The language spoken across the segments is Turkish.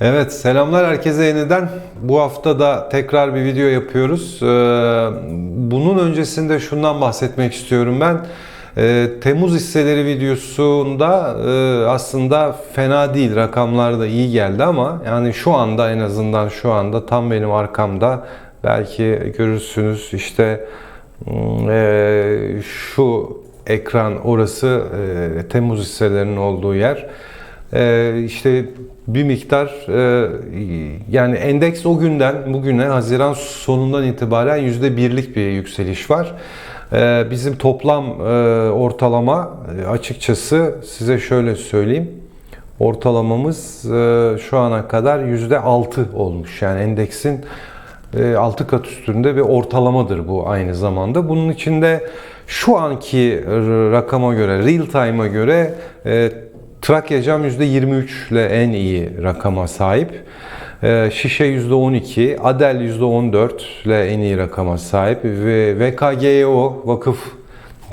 Evet, selamlar herkese yeniden. Bu hafta da tekrar bir video yapıyoruz. Ee, Bunun öncesinde şundan bahsetmek istiyorum ben. Ee, Temmuz hisseleri videosunda e, aslında fena değil, rakamlar da iyi geldi ama yani şu anda en azından şu anda tam benim arkamda belki görürsünüz işte hmm, e, şu ekran orası e, Temmuz hisselerinin olduğu yer. Ee, işte bir miktar e, yani endeks o günden bugüne Haziran sonundan itibaren yüzde birlik bir yükseliş var. Ee, bizim toplam e, ortalama e, açıkçası size şöyle söyleyeyim. Ortalamamız şu ana kadar yüzde altı olmuş. Yani endeksin 6 kat üstünde bir ortalamadır bu aynı zamanda. Bunun içinde şu anki rakama göre, real time'a göre Trakya Cam %23 ile en iyi rakama sahip. E, Şişe %12, Adel %14 ile en iyi rakama sahip ve VKGO Vakıf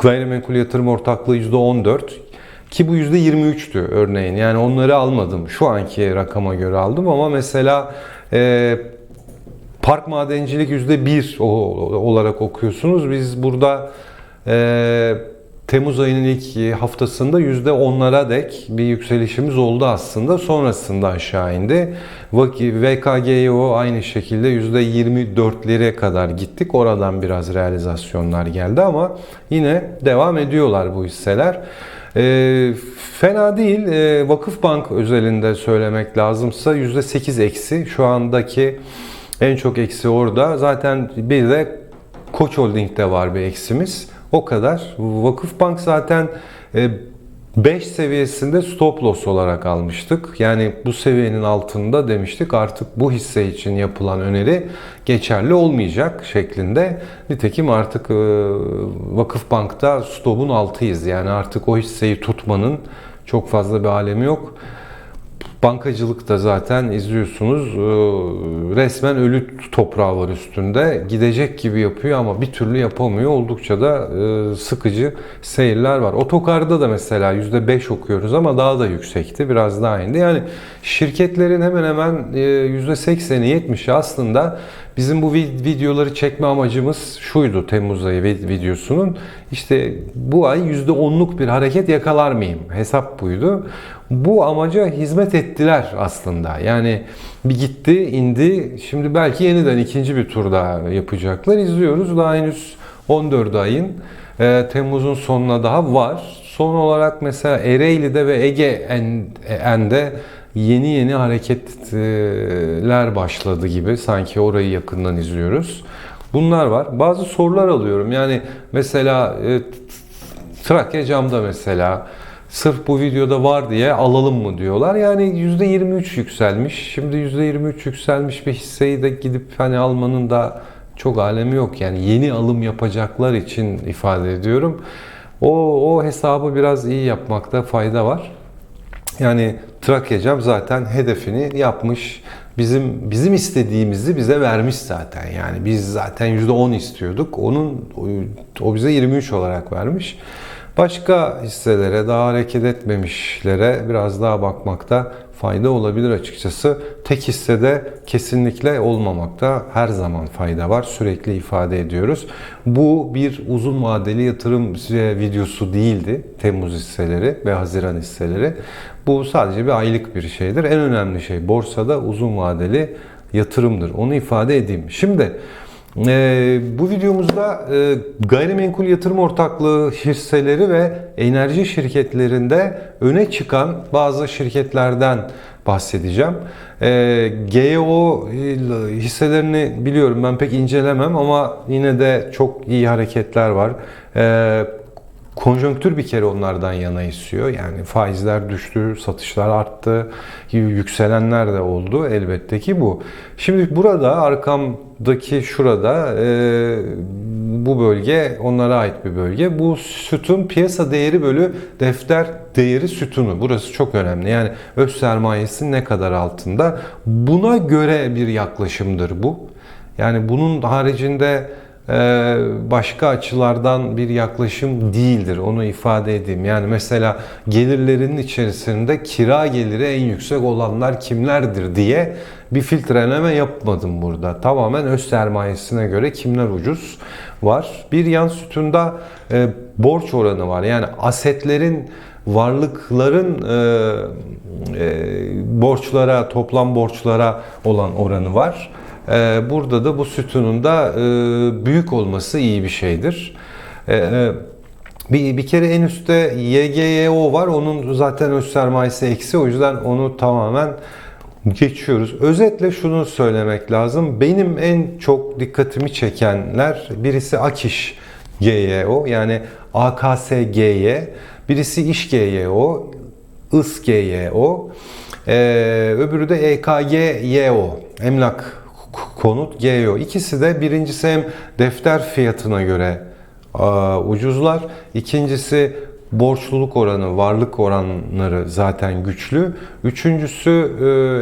Gayrimenkul Yatırım Ortaklığı %14 ki bu %23'tü örneğin. Yani onları almadım. Şu anki rakama göre aldım ama mesela e, Park madencilik yüzde bir olarak okuyorsunuz. Biz burada e, Temmuz ayının ilk haftasında yüzde onlara dek bir yükselişimiz oldu aslında. Sonrasında aşağı indi. VKGO aynı şekilde yüzde 24'lere kadar gittik. Oradan biraz realizasyonlar geldi ama yine devam ediyorlar bu hisseler. E, fena değil. E, Vakıfbank özelinde söylemek lazımsa yüzde 8 eksi. Şu andaki en çok eksi orada. Zaten bir de Koç Holding'de var bir eksimiz. O kadar. Vakıfbank zaten 5 seviyesinde stop loss olarak almıştık. Yani bu seviyenin altında demiştik artık bu hisse için yapılan öneri geçerli olmayacak şeklinde. Nitekim artık Vakıfbank'ta stopun altıyız. Yani artık o hisseyi tutmanın çok fazla bir alemi yok. Bankacılık da zaten izliyorsunuz resmen ölü toprağı var üstünde. Gidecek gibi yapıyor ama bir türlü yapamıyor. Oldukça da sıkıcı seyirler var. Otokarda da mesela %5 okuyoruz ama daha da yüksekti. Biraz daha indi. Yani şirketlerin hemen hemen %80'i 70'i aslında Bizim bu videoları çekme amacımız şuydu Temmuz ayı videosunun. İşte bu ay %10'luk bir hareket yakalar mıyım? Hesap buydu. Bu amaca hizmet ettiler aslında. Yani bir gitti, indi. Şimdi belki yeniden ikinci bir tur daha yapacaklar. İzliyoruz. Daha henüz 14 ayın e, Temmuz'un sonuna daha var. Son olarak mesela Ereğli'de ve Ege'nde yeni yeni hareketler başladı gibi. Sanki orayı yakından izliyoruz. Bunlar var. Bazı sorular alıyorum. Yani mesela e, Trakya camda mesela sırf bu videoda var diye alalım mı diyorlar. Yani %23 yükselmiş. Şimdi %23 yükselmiş bir hisseyi de gidip hani almanın da çok alemi yok. Yani yeni alım yapacaklar için ifade ediyorum. O, o hesabı biraz iyi yapmakta fayda var. Yani Trakya zaten hedefini yapmış. Bizim bizim istediğimizi bize vermiş zaten. Yani biz zaten %10 istiyorduk. Onun o bize 23 olarak vermiş. Başka hisselere daha hareket etmemişlere biraz daha bakmakta fayda olabilir açıkçası. Tek hissede kesinlikle olmamakta her zaman fayda var. Sürekli ifade ediyoruz. Bu bir uzun vadeli yatırım videosu değildi. Temmuz hisseleri ve Haziran hisseleri. Bu sadece bir aylık bir şeydir. En önemli şey borsada uzun vadeli yatırımdır. Onu ifade edeyim. Şimdi ee, bu videomuzda e, gayrimenkul yatırım ortaklığı hisseleri ve enerji şirketlerinde öne çıkan bazı şirketlerden bahsedeceğim. Ee, GEO hisselerini biliyorum ben pek incelemem ama yine de çok iyi hareketler var. Ee, konjonktür bir kere onlardan yana istiyor. Yani faizler düştü, satışlar arttı, yükselenler de oldu elbette ki bu. Şimdi burada arkamdaki şurada e, bu bölge onlara ait bir bölge. Bu sütun piyasa değeri bölü defter değeri sütunu. Burası çok önemli. Yani öz sermayesi ne kadar altında. Buna göre bir yaklaşımdır bu. Yani bunun haricinde başka açılardan bir yaklaşım değildir. Onu ifade edeyim. Yani mesela gelirlerinin içerisinde kira geliri en yüksek olanlar kimlerdir diye bir filtreleme yapmadım burada. Tamamen öz sermayesine göre kimler ucuz var. Bir yan sütunda e, borç oranı var. Yani asetlerin varlıkların e, e, borçlara, toplam borçlara olan oranı var. E, burada da bu sütunun da e, büyük olması iyi bir şeydir. E, e, bir, bir kere en üstte YGYO var. Onun zaten öz sermayesi eksi. O yüzden onu tamamen geçiyoruz. Özetle şunu söylemek lazım. Benim en çok dikkatimi çekenler birisi Akiş GYO yani AKSGY, birisi İş GYO, IS GYO, ee, öbürü de EKGYO, emlak konut GYO. İkisi de birincisi hem defter fiyatına göre ucuzlar, ikincisi borçluluk oranı, varlık oranları zaten güçlü. Üçüncüsü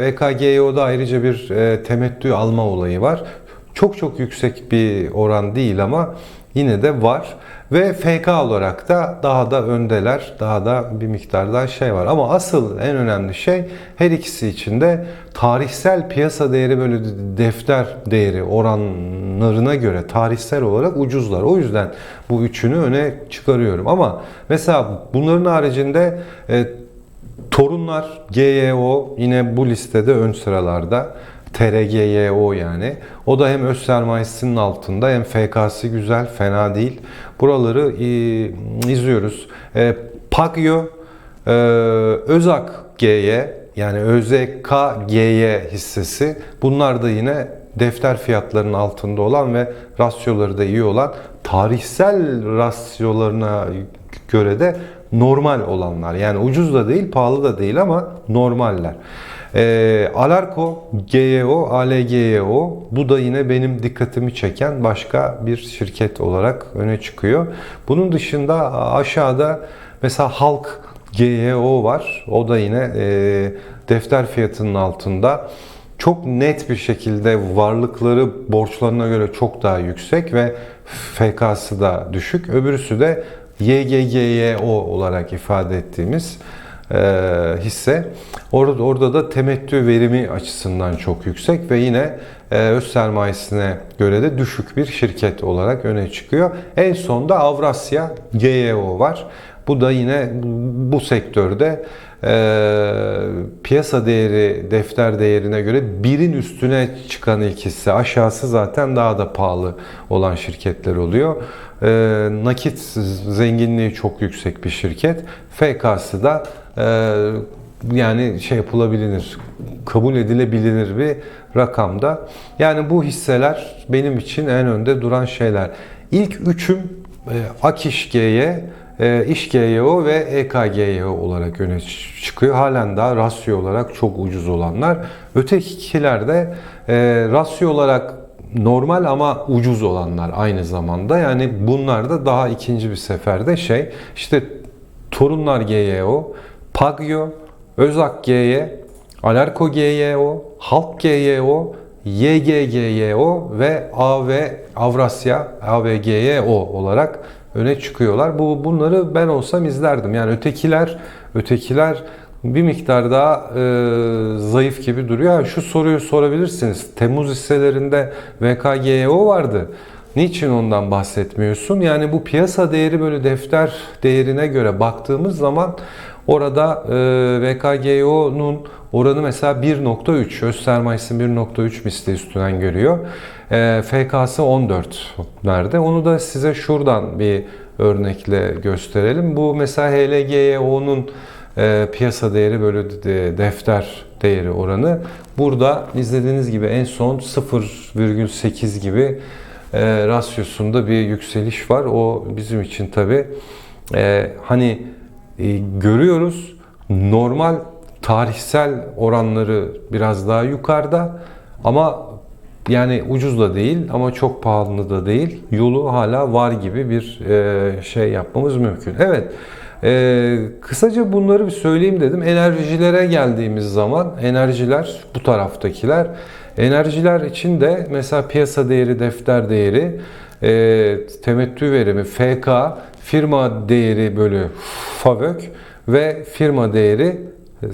e, EKGO'da ayrıca bir e, temettü alma olayı var. Çok çok yüksek bir oran değil ama yine de var. Ve FK olarak da daha da öndeler. Daha da bir miktar daha şey var. Ama asıl en önemli şey her ikisi için de tarihsel piyasa değeri böyle defter değeri oranlarına göre tarihsel olarak ucuzlar. O yüzden bu üçünü öne çıkarıyorum. Ama mesela bunların haricinde e, torunlar GYO yine bu listede ön sıralarda. TRGYO yani. O da hem öz sermayesinin altında hem FK'sı güzel, fena değil. Buraları e, izliyoruz. E, Pagyo, e, Özak GY yani ÖZK GY hissesi. Bunlar da yine defter fiyatlarının altında olan ve rasyoları da iyi olan tarihsel rasyolarına göre de normal olanlar. Yani ucuz da değil, pahalı da değil ama normaller. E, Alarko, GYO, ALGYO bu da yine benim dikkatimi çeken başka bir şirket olarak öne çıkıyor. Bunun dışında aşağıda mesela Halk GYO var. O da yine e, defter fiyatının altında çok net bir şekilde varlıkları borçlarına göre çok daha yüksek ve FK'sı da düşük. Öbürüsü de YGGYO olarak ifade ettiğimiz e, hisse. Orada, orada da temettü verimi açısından çok yüksek ve yine e, öz sermayesine göre de düşük bir şirket olarak öne çıkıyor. En sonda Avrasya GYO var. Bu da yine bu sektörde e, piyasa değeri, defter değerine göre birin üstüne çıkan ilk hisse. Aşağısı zaten daha da pahalı olan şirketler oluyor. E, nakit zenginliği çok yüksek bir şirket. FK'sı da e, yani şey yapılabilir, kabul edilebilir bir rakamda. Yani bu hisseler benim için en önde duran şeyler. İlk üçüm e, Akiş G'ye, e, İş GYO ve EKGYO olarak öne çıkıyor. Halen daha rasyo olarak çok ucuz olanlar. Ötekiler de e, rasyo olarak normal ama ucuz olanlar aynı zamanda. Yani bunlar da daha ikinci bir seferde şey. İşte Torunlar GYO, Pagyo, Özak GY, Alarko GYO, Halk GYO, YGGYO ve AV Avrasya AVGYO olarak öne çıkıyorlar. Bu bunları ben olsam izlerdim. Yani ötekiler ötekiler bir miktar daha e, zayıf gibi duruyor. Şu soruyu sorabilirsiniz. Temmuz hisselerinde VKGO vardı. Niçin ondan bahsetmiyorsun? Yani bu piyasa değeri böyle defter değerine göre baktığımız zaman orada e, VKGO'nun oranı mesela 1.3. Öz sermayesi 1.3 misli üstünden görüyor. E, FK'sı 14 nerede? Onu da size şuradan bir örnekle gösterelim. Bu mesela HLGO'nun e, piyasa değeri böyle de, defter değeri oranı. Burada izlediğiniz gibi en son 0,8 gibi e, rasyosunda bir yükseliş var. O bizim için tabi e, hani e, görüyoruz normal tarihsel oranları biraz daha yukarıda ama yani ucuz da değil ama çok pahalı da değil. Yolu hala var gibi bir e, şey yapmamız mümkün. Evet. Ee, kısaca bunları bir söyleyeyim dedim. Enerjilere geldiğimiz zaman enerjiler bu taraftakiler Enerjiler için de mesela piyasa değeri, defter değeri e, temettü verimi FK, firma değeri bölü FAVÖK ve firma değeri e,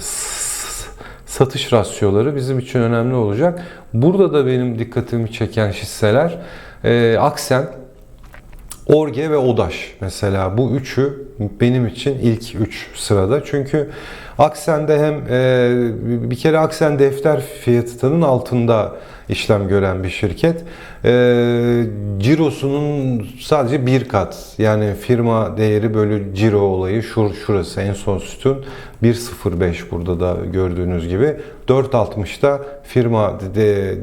satış rasyoları bizim için önemli olacak. Burada da benim dikkatimi çeken hisseler e, Aksen, Orge ve Odaş mesela bu üçü benim için ilk üç sırada. Çünkü Aksen'de hem e, bir kere Aksen defter fiyatının altında işlem gören bir şirket. E, cirosunun sadece bir kat yani firma değeri bölü ciro olayı şur, şurası en son sütun 1.05 burada da gördüğünüz gibi 4.60'da firma de,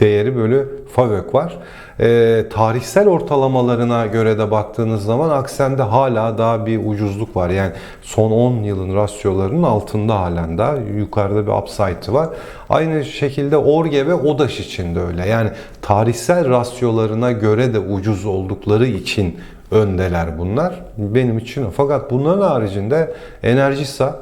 değeri bölü FAVÖK var. Ee, tarihsel ortalamalarına göre de baktığınız zaman Aksen'de hala daha bir ucuzluk var. Yani son 10 yılın rasyolarının altında halen daha yukarıda bir upside'ı var. Aynı şekilde Orge ve Odaş için de öyle. Yani tarihsel rasyolarına göre de ucuz oldukları için öndeler bunlar. Benim için. Fakat bunların haricinde Enerjisa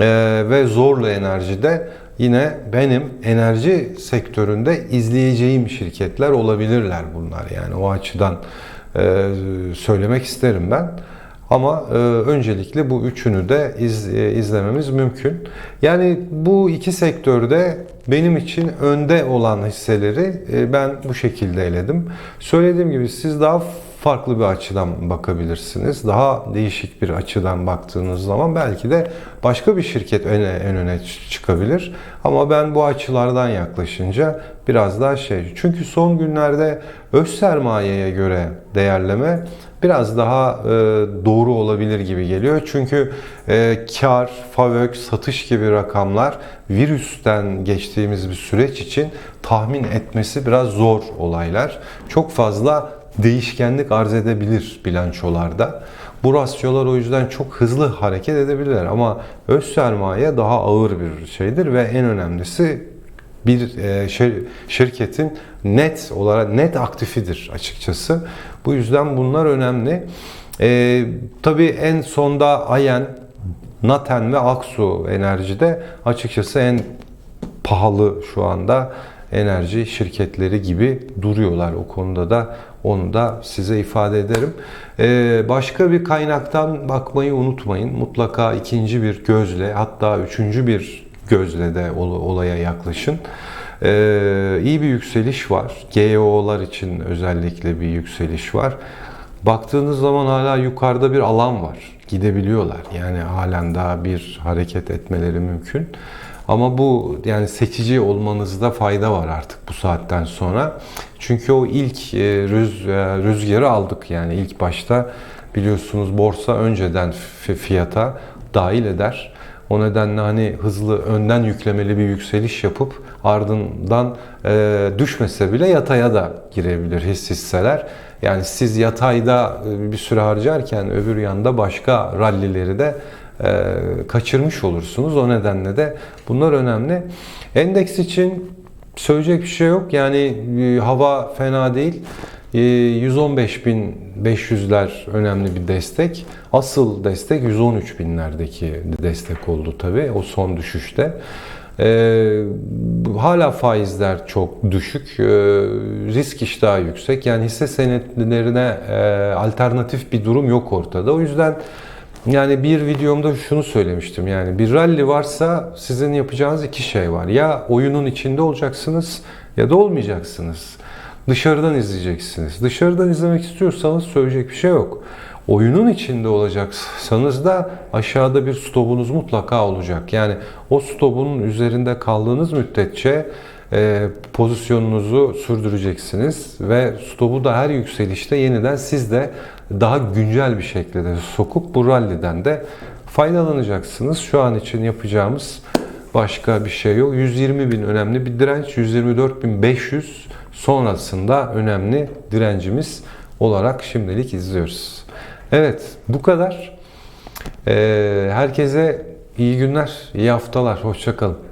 ee, ve Zorlu Enerji'de yine benim enerji sektöründe izleyeceğim şirketler olabilirler bunlar. Yani o açıdan e, söylemek isterim ben. Ama e, öncelikle bu üçünü de iz, e, izlememiz mümkün. Yani bu iki sektörde benim için önde olan hisseleri e, ben bu şekilde eledim. Söylediğim gibi siz daha farklı bir açıdan bakabilirsiniz. Daha değişik bir açıdan baktığınız zaman belki de başka bir şirket öne, en öne çıkabilir. Ama ben bu açılardan yaklaşınca biraz daha şey. Çünkü son günlerde öz sermayeye göre değerleme biraz daha e, doğru olabilir gibi geliyor. Çünkü e, kar, favök, satış gibi rakamlar virüsten geçtiğimiz bir süreç için tahmin etmesi biraz zor olaylar. Çok fazla değişkenlik arz edebilir bilançolarda. Bu rasyolar o yüzden çok hızlı hareket edebilirler ama öz sermaye daha ağır bir şeydir ve en önemlisi bir e, şir- şirketin net olarak net aktifidir açıkçası. Bu yüzden bunlar önemli. E, tabii en sonda Ayen, Naten ve Aksu Enerji'de açıkçası en pahalı şu anda enerji şirketleri gibi duruyorlar. O konuda da onu da size ifade ederim. Ee, başka bir kaynaktan bakmayı unutmayın. Mutlaka ikinci bir gözle hatta üçüncü bir gözle de ol- olaya yaklaşın. Ee, iyi bir yükseliş var. GEO'lar için özellikle bir yükseliş var. Baktığınız zaman hala yukarıda bir alan var. Gidebiliyorlar. Yani halen daha bir hareket etmeleri mümkün. Ama bu yani seçici olmanızda fayda var artık bu saatten sonra. Çünkü o ilk e, rüz, e, rüzgarı aldık yani ilk başta biliyorsunuz borsa önceden fi- fiyata dahil eder. O nedenle hani hızlı önden yüklemeli bir yükseliş yapıp ardından e, düşmese bile yataya da girebilir his hisseler. Yani siz yatayda bir süre harcarken öbür yanda başka rallileri de kaçırmış olursunuz. O nedenle de bunlar önemli. Endeks için söyleyecek bir şey yok. Yani e, hava fena değil. E, 115.500'ler önemli bir destek. Asıl destek 113.000'lerdeki destek oldu tabii o son düşüşte. Ee, hala faizler çok düşük, ee, risk iştahı yüksek. Yani hisse senetlerine e, alternatif bir durum yok ortada. O yüzden yani bir videomda şunu söylemiştim. Yani bir rally varsa sizin yapacağınız iki şey var. Ya oyunun içinde olacaksınız ya da olmayacaksınız. Dışarıdan izleyeceksiniz. Dışarıdan izlemek istiyorsanız söyleyecek bir şey yok. Oyunun içinde olacaksanız da aşağıda bir stopunuz mutlaka olacak. Yani o stopun üzerinde kaldığınız müddetçe e, pozisyonunuzu sürdüreceksiniz ve stopu da her yükselişte yeniden siz de daha güncel bir şekilde sokup bu ralliden de faydalanacaksınız. Şu an için yapacağımız başka bir şey yok. 120 bin önemli bir direnç, 124.500 sonrasında önemli direncimiz olarak şimdilik izliyoruz. Evet bu kadar. Ee, herkese iyi günler, iyi haftalar, hoşçakalın.